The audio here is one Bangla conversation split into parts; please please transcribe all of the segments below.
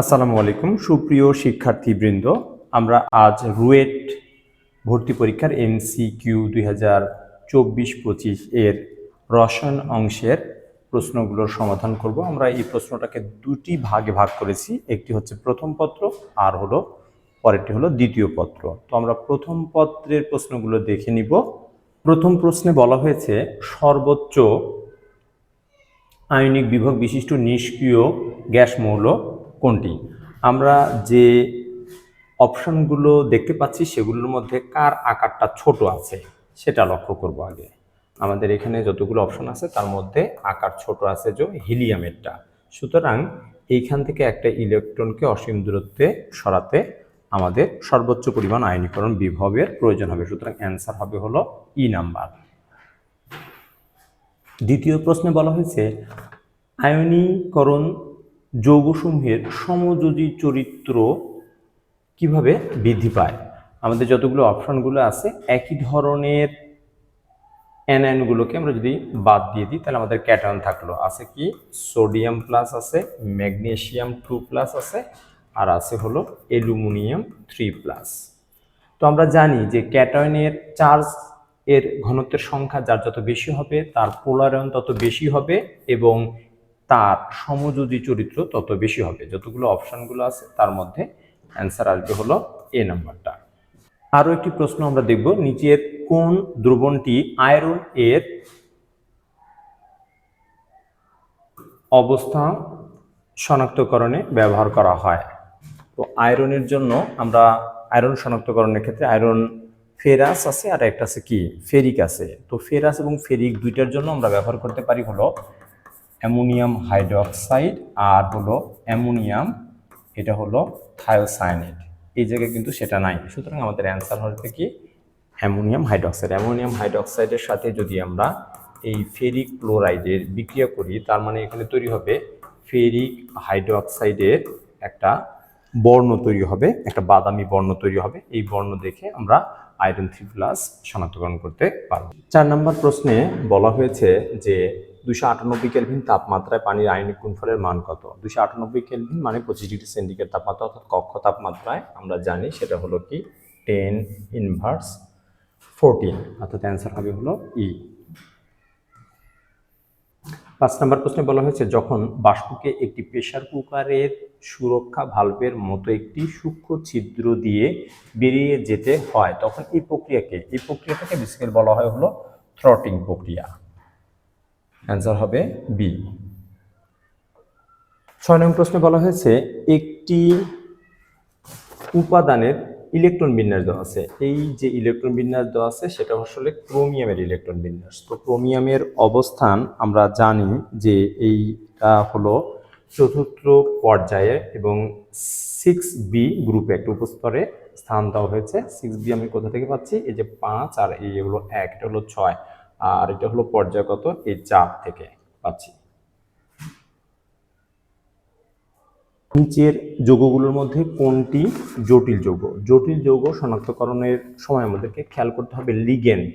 আসসালামু আলাইকুম, সুপ্রিয় শিক্ষার্থীবৃন্দ। আমরা আজ রুয়েট ভর্তি পরীক্ষার এমসিকিউ দুই হাজার চব্বিশ পঁচিশ এর রসায়ন অংশের প্রশ্নগুলোর সমাধান করব। আমরা এই প্রশ্নটাকে দুটি ভাগে ভাগ করেছি। একটি হচ্ছে প্রথম পত্র, আর হলো পরেরটি হলো দ্বিতীয় পত্র। তো আমরা প্রথম পত্রের প্রশ্নগুলো দেখে নিব। প্রথম প্রশ্নে বলা হয়েছে, সর্বোচ্চ আয়নিক বিভব বিশিষ্ট নিষ্ক্রিয় গ্যাস মৌল কোনটি? আমরা যে অপশনগুলো দেখতে পাচ্ছি সেগুলোর মধ্যে কার আকারটা ছোট আছে সেটা লক্ষ্য করব আগে। আমাদের এখানে যতগুলো অপশন আছে তার মধ্যে আকার ছোট আছে যে হিলিয়ামেরটা। সুতরাং এইখান থেকে একটা ইলেকট্রনকে অসীম দূরত্বে সরাতে আমাদের সর্বোচ্চ পরিমাণ আয়নীকরণ বিভবের প্রয়োজন হবে। সুতরাং অ্যান্সার হবে হলো ই নাম্বার। দ্বিতীয় প্রশ্নে বলা হয়েছে, আয়নীকরণ যৌগসমূহের সমযোজী চরিত্র কীভাবে বৃদ্ধি পায়? আমাদের যতগুলো অপশনগুলো আছে, একই ধরনের অ্যানায়নগুলোকে আমরা যদি বাদ দিয়ে দিই, তাহলে আমাদের ক্যাটায়ন থাকল। আছে কি? সোডিয়াম প্লাস আছে ম্যাগনেশিয়াম টু প্লাস আছে, আর আছে হলো অ্যালুমিনিয়াম থ্রি প্লাস। তো আমরা জানি যে ক্যাটায়নের চার্জ এর ঘনত্বের সংখ্যা যার যত বেশি হবে, তার পোলারায়ন তত বেশি হবে এবং তার সমযোজী চরিত্র তত বেশি হবে। যতগুলো অপশানগুলো আছে, তার মধ্যে অ্যান্সার আসবে হলো এ নাম্বারটা আরও একটি প্রশ্ন আমরা দেখব, নিচের কোন দ্রবণটি আয়রন এর অবস্থা শনাক্তকরণে ব্যবহার করা হয়? তো আয়রনের জন্য আমরা আয়রন শনাক্তকরণের ক্ষেত্রে আয়রন ফেরাস আছে আর একটা আছে কি? ফেরিক আছে। তো ফেরাস এবং ফেরিক দুইটার জন্য আমরা ব্যবহার করতে পারি হলো অ্যামোনিয়াম হাইড্রোক্সাইড আর হলো অ্যামোনিয়াম, এটা হলো থায়োসায়ানাইড এই জায়গায় কিন্তু সেটা নাই। সুতরাং আমাদের অ্যান্সার হবে কি? Ammonium hydroxide. অ্যামোনিয়াম হাইড্রোক্সাইডের সাথে যদি আমরা এই ফেরিক ক্লোরাইডের বিক্রিয়া করি, তার মানে এখানে তৈরি হবে ফেরিক হাইড্রোক্সাইডের একটা বর্ণ তৈরি হবে, একটা বাদামি বর্ণ তৈরি হবে। এই বর্ণ দেখে আমরা আয়রন থ্রি প্লাস শনাক্তকরণ করতে পারব। চার নম্বর প্রশ্নে বলা হয়েছে যে দুশো আটানব্বই কেলভিন তাপমাত্রায় পানির আয়নিক গুণফলের মান কত? দুশো আটানব্বই কেলভিন মানে পঁচিশ ডিগ্রি সেন্টিগ্রেড তাপমাত্রা অর্থাৎ কক্ষ তাপমাত্রায় আমরা জানি সেটা হলো কি? টেন ইনভার্স ফোরটিন, অর্থাৎ অ্যান্সার হবে হলো ই। পাঁচ নম্বর প্রশ্নে বলা হয়েছে, যখন বাষ্পকে একটি প্রেসার কুকারের সুরক্ষা ভালভের মতো একটি সূক্ষ্ম ছিদ্র দিয়ে বেরিয়ে যেতে হয়, তখন এই প্রক্রিয়াকে, এই প্রক্রিয়াটাকে বেসিক্যালি বলা হয় হলো থ্রটিং প্রক্রিয়া। অ্যান্সার হবে বি। ছয় নম্বর প্রশ্নে বলা হয়েছে, একটি উপাদানের ইলেকট্রন বিন্যাস দেওয়া আছে। এই যে ইলেকট্রন বিন্যাস দেওয়া আছে, সেটা আসলে ক্রোমিয়ামের ইলেকট্রন বিন্যাস। তো ক্রোমিয়ামের অবস্থান আমরা জানি যে এইটা হলো চতুর্থ পর্যায়ে এবং সিক্স বি গ্রুপে একটা উপস্তরে স্থান দেওয়া হয়েছে। সিক্স বি আমি কোথা থেকে পাচ্ছি? এই যে পাঁচ আর এই হলো এক, এটা হলো ছয়। আর এটা হলো পর্যায়গত এই চাপ থেকে পাচ্ছি। নিচের যৌগগুলোর মধ্যে কোনটি জটিল যৌগ? জটিল যৌগ শনাক্তকরণের সময় আমাদেরকে খেয়াল করতে হবে লিগেন্ড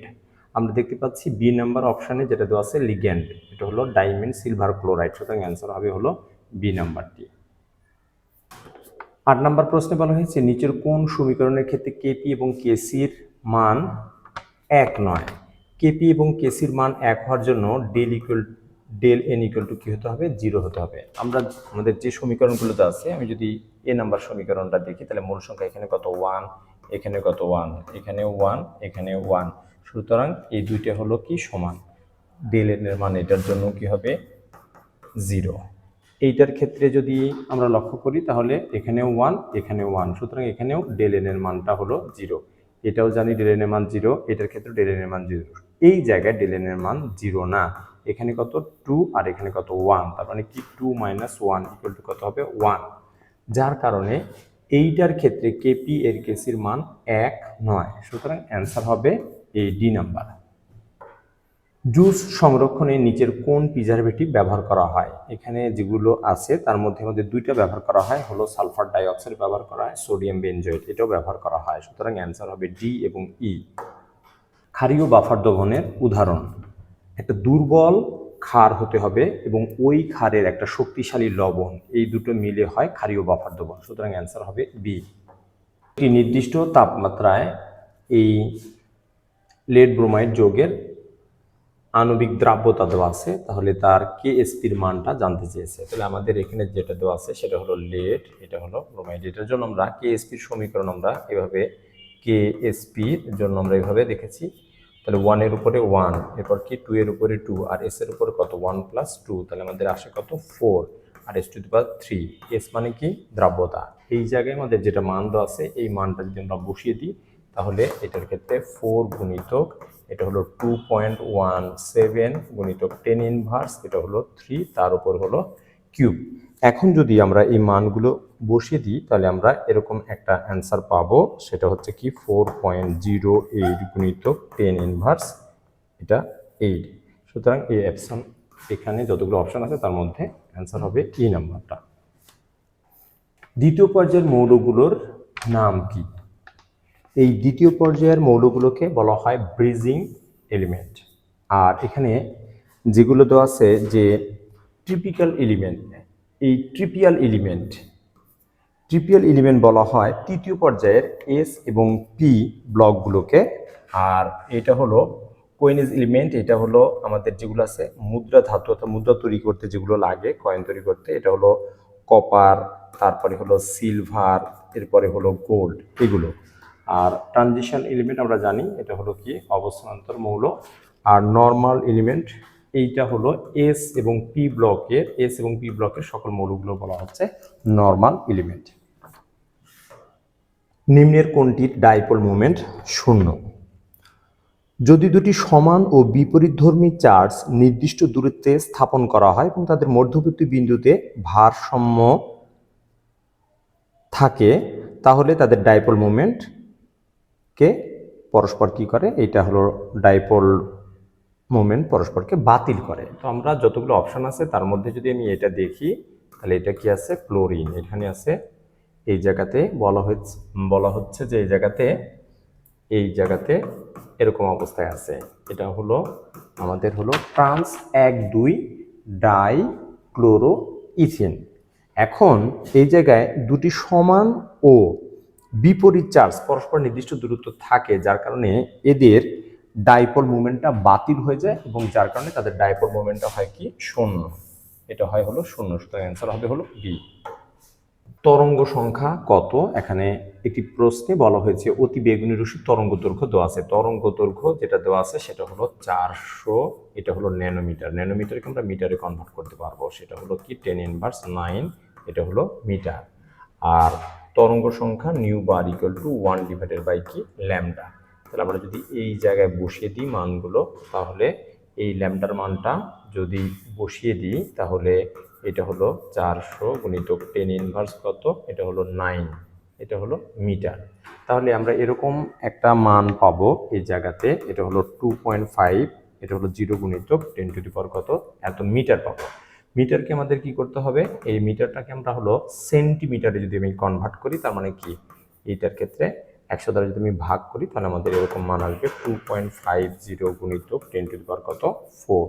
আমরা দেখতে পাচ্ছি বি নাম্বার অপশানে যেটা দেওয়া আছে লিগেন্ড এটা হলো ডায়মন্ড সিলভার ক্লোরাইড সুতরাং অ্যান্সার হবে হলো বি নাম্বারটি আট নাম্বার প্রশ্নে বলা হয়েছে, নিচের কোন সমীকরণের ক্ষেত্রে কেপি এবং কেসির মান এক নয়। কেপি এবং কেসির মান এক হওয়ার জন্য del equal del N equal to কী হতে হবে? জিরো হতে হবে। আমরা আমাদের যে সমীকরণগুলোতে আছে, আমি যদি এ নাম্বার সমীকরণটা দেখি, তাহলে মূল সংখ্যা এখানে কত? ওয়ান এখানে কত? ওয়ান এখানে ওয়ান এখানে ওয়ান সুতরাং এই দুইটা হলো কি? সমান। ডেল এন এর মান এটার জন্য কি হবে? জিরো এইটার ক্ষেত্রে যদি আমরা লক্ষ্য করি, তাহলে এখানেও ওয়ান এখানেও ওয়ান সুতরাং এখানেও ডেল এন এর মানটা হলো জিরো এটাও জানি ডেলেনের মান জিরো এটার ক্ষেত্রে ডেলেনের মান জিরো এই জায়গায় ডেলেনের মান জিরো না। এখানে কত? টু আর এখানে কত? ওয়ান তার মানে কি? Two minus one equal to কত হবে? ওয়ান যার কারণে এইটার ক্ষেত্রে কেপি এর কেসির মান এক নয়। সুতরাং অ্যান্সার হবে এই ডি নাম্বার জুস সংরক্ষণে নিচের কোন প্রিজারভেটিভ ব্যবহার করা হয়? এখানে যেগুলো আছে, তার মধ্যে মধ্যে দুইটা ব্যবহার করা হয়। হলো সালফার ডাইঅক্সাইড ব্যবহার করা হয়, সোডিয়াম বেনজয়েড এটাও ব্যবহার করা হয়। সুতরাং অ্যান্সার হবে ডি এবং ই। ক্ষারীয় বাফার দহনের উদাহরণ। একটা দুর্বল ক্ষার হতে হবে এবং ওই ক্ষারের একটা শক্তিশালী লবণ, এই দুটো মিলে হয় ক্ষারীয় বাফার দ্রবণ। সুতরাং অ্যান্সার হবে বি। একটি নির্দিষ্ট তাপমাত্রায় এই লেড ব্রোমাইড যৌগের আণবিক দ্রাব্যতা দেওয়া আছে, তাহলে তার কেএসপির মানটা জানতে চেয়েছে। তাহলে আমাদের এখানে যেটা দেওয়া আছে, সেটা হলো লেট এটা হলো ব্রোমাইড এটার জন্য আমরা কে কেএসপির সমীকরণ আমরা এভাবে কে কেএসপির জন্য আমরা এভাবে দেখেছি। তাহলে ওয়ানের উপরে ওয়ান এরপর কি টু এর উপরে টু আর এস এর উপরে কত? ওয়ান প্লাস টু তাহলে আমাদের আসে কত? Four R S to the power three S মানে কি? দ্রাব্যতা। এই জায়গায় আমাদের যেটা মান দেওয়া আছে, এই মানটা যদি আমরা বসিয়ে দিই তাহলে এটার ক্ষেত্রে ফোর গুণিতক, এটা হলো টু পয়েন্ট ওয়ান সেভেন গুণিতক টেন ইনভার্স এটা হলো থ্রি তার উপর হলো কিউব এখন যদি আমরা এই মানগুলো বসিয়ে দিই, তাহলে আমরা এরকম একটা অ্যান্সার পাবো, সেটা হচ্ছে কি ফোর পয়েন্ট জিরো এইট গুণিতক টেন ইনভার্স এটা এইট সুতরাং এই অপশন এখানে যতগুলো অপশন আছে, তার মধ্যে অ্যান্সার হবে এই নাম্বারটা দ্বিতীয় পর্যায়ের মৌলগুলোর নাম কি? এই দ্বিতীয় পর্যায়ের মৌলগুলোকে বলা হয় ব্রিজিং এলিমেন্ট। আর এখানে যেগুলো তো আছে যে ট্রিপিক্যাল এলিমেন্ট, এই ট্রিপিয়াল এলিমেন্ট ট্রিপিয়াল এলিমেন্ট বলা হয় তৃতীয় পর্যায়ের এস এবং পি ব্লকগুলোকে। আর এটা হলো কোয়েনিজ এলিমেন্ট, এটা হলো আমাদের যেগুলো আছে মুদ্রা ধাতু, অর্থাৎ মুদ্রা তৈরি করতে যেগুলো লাগে, কয়েন তৈরি করতে, এটা হলো কপার, তারপরে হলো সিলভার, এরপরে হলো গোল্ড, এগুলো। আর ট্রানজিশন এলিমেন্ট আমরা জানি, এটা হলো কি? অবস্থানান্তর মৌল। আর নর্মাল এলিমেন্ট এইটা হলো এস এবং পি ব্লকের এস এবং পি ব্লকের সকল মৌলগুলো বলা হচ্ছে নর্মাল এলিমেন্ট নিম্নের কোনটির ডাইপোল মুভমেন্ট শূন্য। যদি দুটি সমান ও বিপরীতধর্মী চার্জ নির্দিষ্ট দূরত্বে স্থাপন করা হয় এবং তাদের মধ্যবর্তী বিন্দুতে ভারসাম্য থাকে, তাহলে তাদের ডাইপোল মোমেন্ট কে পরস্পর কি করে? এটা হলো ডাইপোল মোমেন্ট পরস্পরকে বাতিল করে। তো আমরা যতগুলো অপশন আছে, তার মধ্যে যদি আমি এটা দেখি, তাহলে এটা কি আছে? ক্লোরিন। এখানে আছে, এই জায়গাতে বলা হচ্ছে বলা হচ্ছে যে এই জায়গাতে এই জায়গাতে এরকম অবস্থায় আছে। এটা হলো, আমাদের হলো ট্রান্স এক দুই ডাই ক্লোরো ইথিন এখন এই জায়গায় দুটি সমান ও বিপরীত চার্জ পরস্পর নির্দিষ্ট দূরত্ব থাকে, যার কারণে এদের ডাইপোল মুভমেন্টটা বাতিল হয়ে যায় এবং যার কারণে তাদের ডাইপোল মুভমেন্টটা হয় কি? শূন্য। এটা হয় হলো শূন্য, সুতরাং অ্যান্সার হবে হলো বি তরঙ্গ সংখ্যা কত? এখানে একটি প্রশ্নে বলা হয়েছে, অতি বেগুনি রশ্মির তরঙ্গ দৈর্ঘ্য দেওয়া আছে। তরঙ্গ দৈর্ঘ্য যেটা দেওয়া আছে সেটা হলো চারশো, এটা হলো ন্যানোমিটার ন্যানোমিটারকে আমরা মিটারে কনভার্ট করতে পারব। সেটা হলো কি? টেন ইনভার্স নাইন এটা হলো মিটার আর তরঙ্গ সংখ্যা nu bar equal to one divided by কি ল্যামডা তাহলে আমরা যদি এই জায়গায় বসিয়ে দিই মানগুলো, তাহলে এই ল্যামডার মানটা যদি বসিয়ে দিই, তাহলে এটা হলো চারশো গুণিত টেন ইনভার্স কত? এটা হলো নাইন এটা হলো মিটার। তাহলে আমরা এরকম একটা মান পাবো এই জায়গাতে। এটা হলো টু পয়েন্ট ফাইভ এটা হলো জিরো গুণিতক টেন টু দি পাওয়ার কত? এত মিটার পাবো। মিটারকে আমাদের কি করতে হবে? এই মিটারটাকে আমরা হলো সেন্টিমিটারে যদি আমি কনভার্ট করি, তার মানে কি? এইটার ক্ষেত্রে একশো দ্বারা যদি আমি ভাগ করি, তাহলে আমাদের এরকম মান আসবে টু পয়েন্ট ফাইভ জিরো গুণিতক টেন টু পাওয়ার কত? ফোর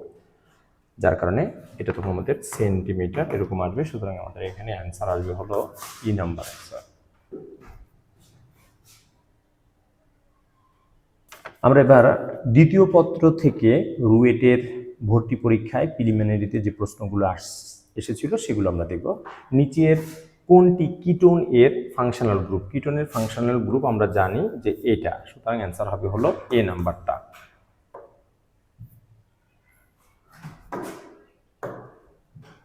যার কারণে এটা তখন আমাদের সেন্টিমিটার এরকম আসবে, সুতরাং আমাদের এখানে অ্যান্সার আসবে হলো ই নাম্বার অ্যান্সার আমরা এবার দ্বিতীয় পত্র থেকে রুয়েটের ভর্তি পরীক্ষায় প্রিলিমিনারিতে যে প্রশ্নগুলো আস, এসেছিল সেগুলো আমরা দেখব। নিচের কোনটি কিটোন এর ফাংশনাল গ্রুপ কিটোনের ফাংশনাল গ্রুপ আমরা জানি যে এটা। সুতরাং অ্যান্সার হবে হলো এ নাম্বারটা।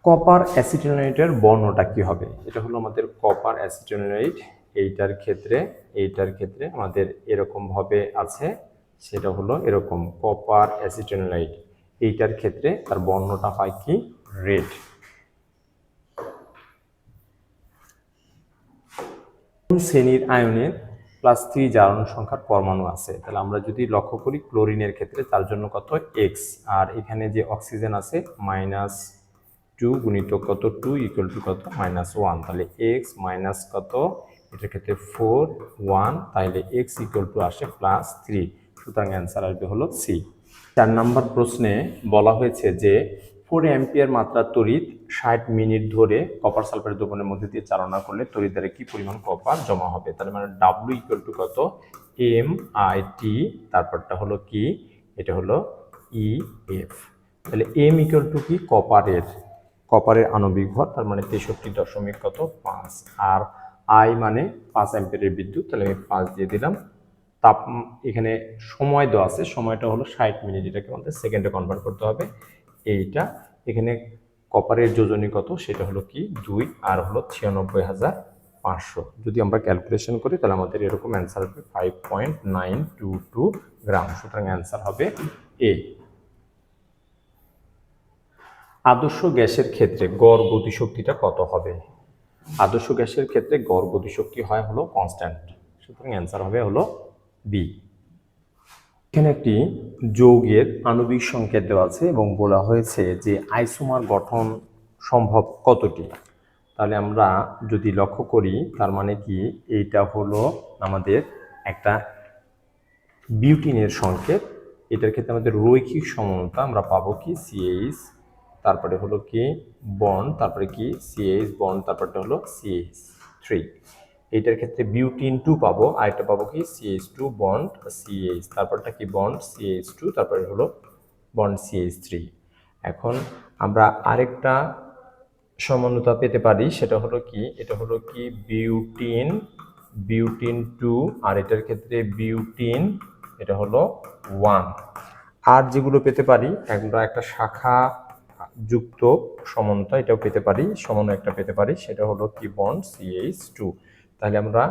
কপার অ্যাসিটোনাইটের বর্ণটা কি হবে? এটা হলো আমাদের কপার অ্যাসিটোনাইট এইটার ক্ষেত্রে এইটার ক্ষেত্রে আমাদের এরকম ভাবে আছে। সেটা হলো এরকম কপার অ্যাসিটোনাইট এইটার ক্ষেত্রে তার বর্ণটা হয় কি? রেড শ্রেণির আয়নের প্লাস থ্রি জারণ সংখ্যার পরমাণু আছে? তাহলে আমরা যদি লক্ষ্য করি ক্লোরিনের ক্ষেত্রে তার জন্য কত? এক্স আর এখানে যে অক্সিজেন আছে মাইনাস টু গুণিত কত? টু ইকুয়াল টু কত? মাইনাস ওয়ান তাহলে এক্স মাইনাস কত? এটার ক্ষেত্রে ফোর ওয়ান তাহলে এক্স ইকুয়াল টু আসে প্লাস থ্রি সুতরাং অ্যান্সার আসবে হলো সি চার নম্বর প্রশ্নে বলা হয়েছে যে ফোর অ্যাম্পিয়ার মাত্রা তড়িৎ ষাট মিনিট ধরে কপার সালফার দ্রবণের মধ্যে দিয়ে চালনা করলে তড়িৎ দ্বারা কি পরিমাণ কপার জমা হবে? তার মানে ডাব্লু ইকুয়াল টু কত? এম আই টি তারপরটা হলো কি? এটা হলো ই এফ তাহলে এম ইকুয়াল টু কি? কপারের কপারের আণবিক ভর, তার মানে তেষট্টি দশমিক কত? পাঁচ। আর আই মানে পাঁচ অ্যাম্পিয়ারের বিদ্যুৎ, তাহলে আমি পাঁচ দিয়ে দিলাম। তাপ এখানে সময় দেওয়া আছে, সময়টা হলো ষাট মিনিট, এটাকে আমাদের সেকেন্ডে কনভার্ট করতে হবে। এইটা এখানে কপারের যোজনী কত? সেটা হলো কি? দুই, আর হলো ছিয়ানব্বই হাজার পাঁচশো। যদি আমরা ক্যালকুলেশন করি, তাহলে আমাদের এরকম অ্যান্সার হবে five point nine two two gram. সুতরাং অ্যান্সার হবে এ আদর্শ গ্যাসের ক্ষেত্রে গড় গতিশক্তিটা কত হবে? আদর্শ গ্যাসের ক্ষেত্রে গড় গতিশক্তি হয় হলো কনস্ট্যান্ট সুতরাং অ্যান্সার হবে হলো বি এখানে একটি যৌগের আণবিক সংকেত দেওয়া আছে এবং বলা হয়েছে যে আইসোমার গঠন সম্ভব কতটি? তাহলে আমরা যদি লক্ষ্য করি, তার মানে কি? এইটা হলো আমাদের একটা বিউটিনের সংকেত। এটার ক্ষেত্রে আমাদের রৈখিক সমানতা আমরা পাবো কি? সিএইচ তারপরে হলো কি? বন্ড তারপরে কি? সিএইচ বন্ড তারপরটা হলো সিএইচ থ্রি এইটার ক্ষেত্রে বিউটিন টু পাবো আরেকটা পাবো কি? সিএইচ টু বন্ড সিএইচ তারপরটা কি বন্ড সিএইচ টু তারপরে হলো বন্ড সিএইচ থ্রি এখন আমরা আরেকটা সমানতা পেতে পারি, সেটা হলো কি? এটা হলো কি? বিউটিন বিউটিন টু আর এটার ক্ষেত্রে বিউটিন এটা হলো ওয়ান আর যেগুলো পেতে পারি, আমরা একটা শাখা যুক্ত সমানতা এটাও পেতে পারি সমন্বয় একটা পেতে পারি, সেটা হলো কি? বন্ড সিএইচ টু তাহলে আমরা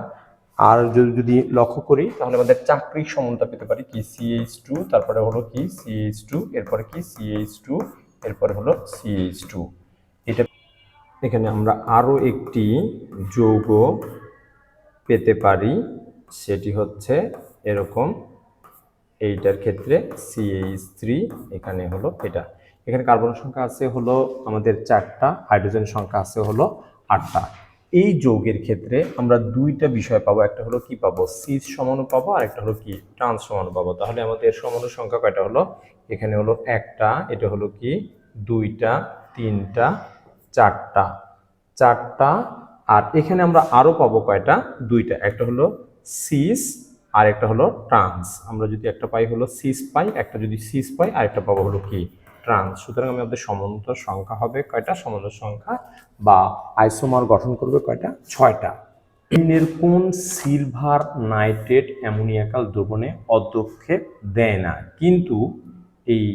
আর যদি যদি লক্ষ্য করি, তাহলে আমাদের চাকরির সমানতা পেতে পারি কি? সিএইচ টু তারপরে হলো কি? সিএইচ টু এরপরে কি? সিএইচ টু এরপরে হলো সিএইচ টু এটা এখানে আমরা আরও একটি যৌগ পেতে পারি, সেটি হচ্ছে এরকম। এইটার ক্ষেত্রে সিএইচ থ্রি এখানে হলো এটা। এখানে কার্বন সংখ্যা আছে হলো আমাদের চারটা, হাইড্রোজেন সংখ্যা আছে হলো আটটা। এই যৌগের ক্ষেত্রে আমরা দুইটা বিষয় পাবো। একটা হলো কি পাবো? সিজ সমাণু পাবো আর একটা হলো কি ট্রান্স সমাণু পাবো। তাহলে আমাদের সমাণু সংখ্যা কয়টা হলো? এখানে হলো একটা, এটা হলো কি দুইটা, তিনটা, চারটা। চারটা আর এখানে আমরা আরও পাবো কয়টা? দুইটা। একটা হলো সিস আর একটা হলো ট্রান্স আমরা যদি একটা পাই হলো সিস পাই, একটা যদি সিস পাই আর একটা পাবো হলো কি ট্রান্স সুতরাং আমাদের সমান্তর সংখ্যা হবে কয়টা? সমান্তর সংখ্যা বা আইসোমার গঠন করবে কয়টা? ছয়টা। নিম্নের কোন সিলভার নাইট্রেট অ্যামোনিয়াকাল দ্রবণে অধ্যক্ষেপ দেয় না? কিন্তু এই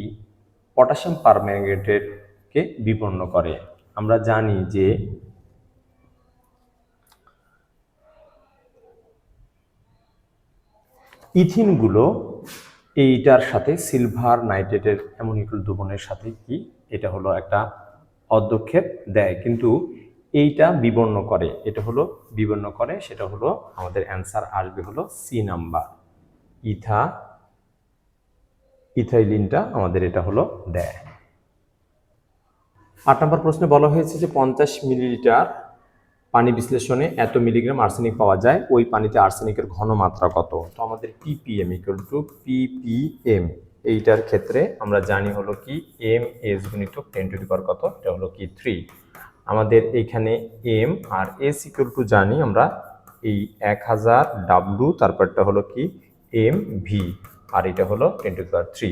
পটাশিয়াম পারম্যাঙ্গনেটেরকে বিপন্ন করে। আমরা জানি যে ইথিনগুলো এইটার সাথে সিলভার নাইট্রেটের অ্যামোনিয়াল দ্রবণের সাথে কি? এটা হলো একটা অধ্যক্ষেপ দেয়। কিন্তু এইটা বিবর্ণ করে, এটা হলো বিবর্ণ করে, সেটা হলো আমাদের অ্যান্সার আসবে হলো সি নাম্বার ইথা, ইথাইলিনটা আমাদের এটা হলো দেয়। আট নম্বর প্রশ্নে বলা হয়েছে যে পঞ্চাশ মিলিলিটার পানি বিশ্লেষণে এত মিলিগ্রাম আর্সেনিক পাওয়া যায়, ওই পানিতে আর্সেনিকের ঘনমাত্রা কত? তো আমাদের পিপিএম ইকুয়াল টু পিপিএম এইটার ক্ষেত্রে আমরা জানি হলো কি এম এস গুণিত টেন টু পাওয়ার কত? এটা হলো কি থ্রি আমাদের এইখানে এম আর এস ইকুয়াল টু জানি আমরা এই এক হাজার ডাব্লু তারপরটা হলো কি এম ভি আর এটা হলো টেন টু পাওয়ার থ্রি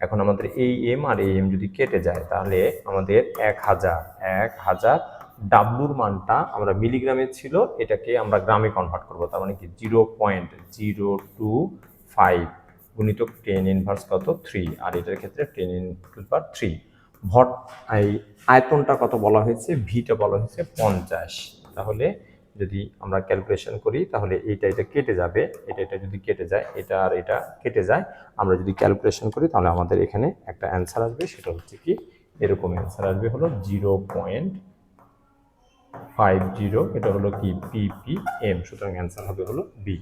এখন আমাদের এই এম আর এই এম যদি কেটে যায়, তাহলে আমাদের এক হাজার এক হাজার ডাব্লুর মানটা আমরা মিলিগ্রামে ছিল, এটাকে আমরা গ্রামে কনভার্ট করব, তার মানে কি zero point zero two five গুণিতক টেন ইনভার্স কত? থ্রি আর এটার ক্ষেত্রে ten in two per three volt, এই আয়তনটা কত বলা হয়েছে? ভিটা বলা হয়েছে পঞ্চাশ। তাহলে যদি আমরা ক্যালকুলেশন করি, তাহলে এইটা এটা কেটে যাবে, এটা এটা যদি কেটে যায়, এটা আর এটা কেটে যায়, আমরা যদি ক্যালকুলেশন করি, তাহলে আমাদের এখানে একটা অ্যান্সার আসবে, সেটা হচ্ছে কি, এরকম অ্যান্সার আসবে হলো জিরো পয়েন্ট ফাইভ জিরো এটা হলো কি? পিপিএম সুতরাং অ্যান্সার হবে হলো বি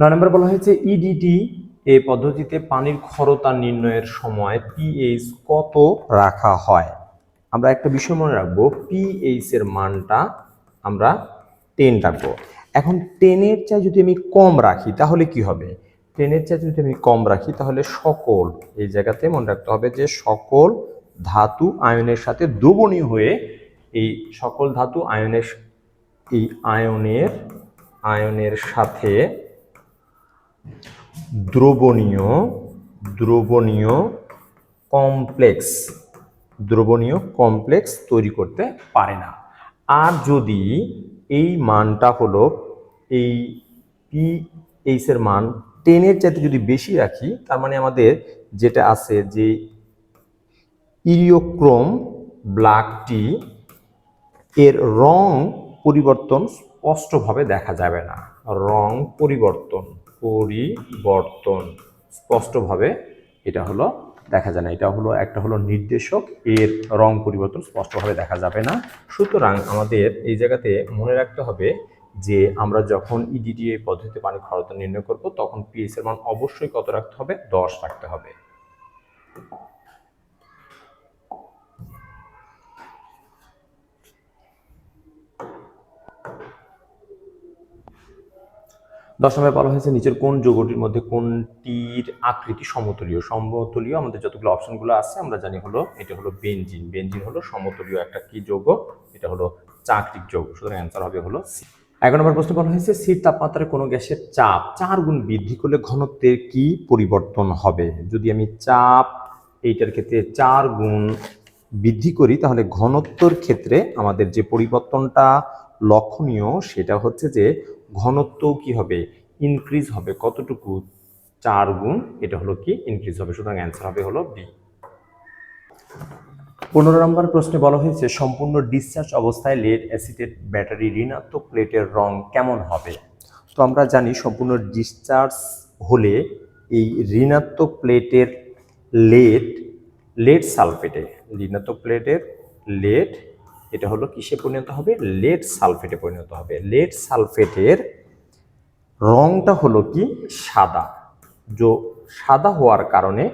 নয় নম্বর বলা হয়েছে ইডিটি এই পদ্ধতিতে পানির ক্ষরতা নির্ণয়ের সময় পিএইচ কত রাখা হয়? আমরা একটা বিষয় মনে রাখব পিএইচ এর মানটা আমরা টেন রাখব। এখন টেনের চাই যদি আমি কম রাখি, তাহলে কি হবে? টেনের চাইতে যদি আমি কম রাখি, তাহলে সকল, এই জায়গাতে মনে রাখতে হবে যে সকল ধাতু আয়নের সাথে দ্রবণীয় হয়ে এই সকল ধাতু আয়নের এই আয়নের আয়নের সাথে দ্রবণীয় দ্রবণীয় কমপ্লেক্স দ্রবণীয় কমপ্লেক্স তৈরি করতে পারে না। আর যদি এই মানটা হলো এই পি এইচ এর মান টেনের চাইতে যদি বেশি রাখি, তার মানে আমাদের যেটা আছে যে ইরিওক্রোম ব্ল্যাক টি এর রং পরিবর্তন স্পষ্টভাবে দেখা যাবে না। রং পরিবর্তন পরিবর্তন, স্পষ্টভাবে এটা হলো দেখা যায় না। এটা হলো, একটা হলো নির্দেশক, এর রং পরিবর্তন স্পষ্টভাবে দেখা যাবে না। সুতরাং আমাদের এই জায়গাতে মনে রাখতে হবে যে আমরা যখন E ইডিডিএ পদ্ধতিতে পানি খরতা নির্ণয় করব, তখন পিএইচ এর মান অবশ্যই কত রাখতে হবে? দশ রাখতে হবে। দশ নম্বরে বলা হয়েছে নিচের কোন যৌগটির মধ্যে কোনটির আকৃতি সমতলীয়? সমতলীয় আমাদের যতগুলো অপশনগুলো আছে, আমরা জানি হলো, এটা হলো বেঞ্জিন। বেঞ্জিন হলো সমতলীয় একটা কি যৌগ? এটা হলো চাকরিক যৌগ। সুতরাং অ্যান্সার হবে হলো সি এগারো নম্বর প্রশ্ন বলা হয়েছে, স্থির তাপমাত্রায় কোনো গ্যাসের চাপ? চার গুণ বৃদ্ধি করলে ঘনত্বের কি পরিবর্তন হবে? যদি আমি চাপ এইটার ক্ষেত্রে চার গুণ বৃদ্ধি করি, তাহলে ঘনত্বর ক্ষেত্রে আমাদের যে পরিবর্তনটা লক্ষণীয়, সেটা হচ্ছে যে ঘনত্ব কি হবে? ইনক্রিজ হবে কতটুকু? চার গুণ, এটা হলো কি? ইনক্রিজ হবে। সুতরাং অ্যান্সার হবে হলো বি পনেরো নম্বর প্রশ্নে বলা হয়েছে, সম্পূর্ণ ডিসচার্জ অবস্থায় লেড অ্যাসিডেড ব্যাটারি ঋণাত্মক প্লেটের রং কেমন হবে? তো আমরা জানি সম্পূর্ণ ডিসচার্জ হলে এই ঋণাত্মক প্লেটের লেড লেড সালফেটে ঋণাত্মক প্লেটের লেড এটা হলো কিসে পরিণত হবে? লেড সালফেটে পরিণত হবে। লেড সালফেটের রংটা হলো কি? সাদা। যো সাদা হওয়ার কারণে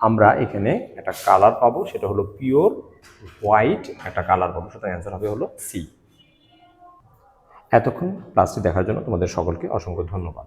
আমরা এখানে একটা কালার পাবো, সেটা হলো পিওর হোয়াইট একটা কালার পাবো সেটা অ্যান্সার হবে হলো সি এতক্ষণ ক্লাসটি দেখার জন্য তোমাদের সকলকে অসংখ্য ধন্যবাদ।